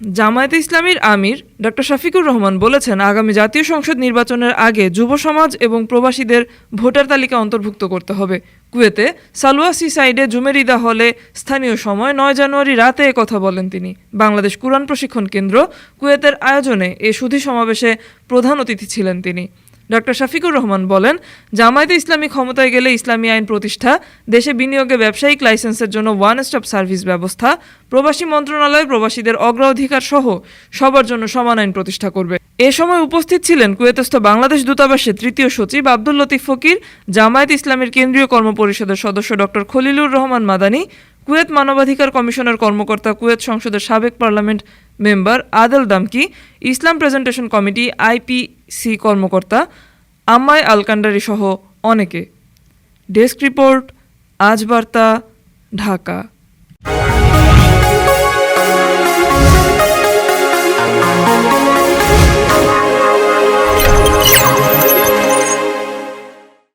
জামায়াতে ইসলামীর আমির ডক্টর শফিকুর রহমান বলেছেন, আগামী জাতীয় সংসদ নির্বাচনের আগে যুব সমাজ এবং প্রবাসীদের ভোটার তালিকা অন্তর্ভুক্ত করতে হবে। কুয়েতে সালুয়া সাইডে জুমেরিদা হলে স্থানীয় সময় নয় জানুয়ারি রাতে কথা বলেন তিনি। বাংলাদেশ কুরআন প্রশিক্ষণ কেন্দ্র কুয়েতের আয়োজনে এ সুধী সমাবেশে প্রধান অতিথি ছিলেন তিনি। ডক্টর শফিকুর রহমান বলেন, জামায়াতে ইসলামী ক্ষমতায় গেলে ইসলামী আইন প্রতিষ্ঠা, দেশে বিনিয়োগে ব্যবসায়িক লাইসেন্সের জন্য ওয়ান স্টপ সার্ভিস ব্যবস্থা, প্রবাসী মন্ত্রণালয় প্রবাসীদের অগ্রাধিকার সহ সবার জন্য সমান আইন প্রতিষ্ঠা করবে। এ সময় উপস্থিত ছিলেন কুয়েতস্থ বাংলাদেশ দূতাবাসের তৃতীয় সচিব আব্দুল লতিফ ফকির, জামায়াত ইসলামের কেন্দ্রীয় কর্মপরিষদের সদস্য ডক্টর খলিলুর রহমান মাদানী, কুয়েত মানবাধিকার কমিশনের কর্মকর্তা, কুয়েত সংসদের সাবেক parliament member Adel Damki, Islam presentation committee IPC কর্মকর্তা আম্মাই আলকান্ডারি সহ অনেকে। ডেস্ক রিপোর্ট আজ বার্তা ঢাকা।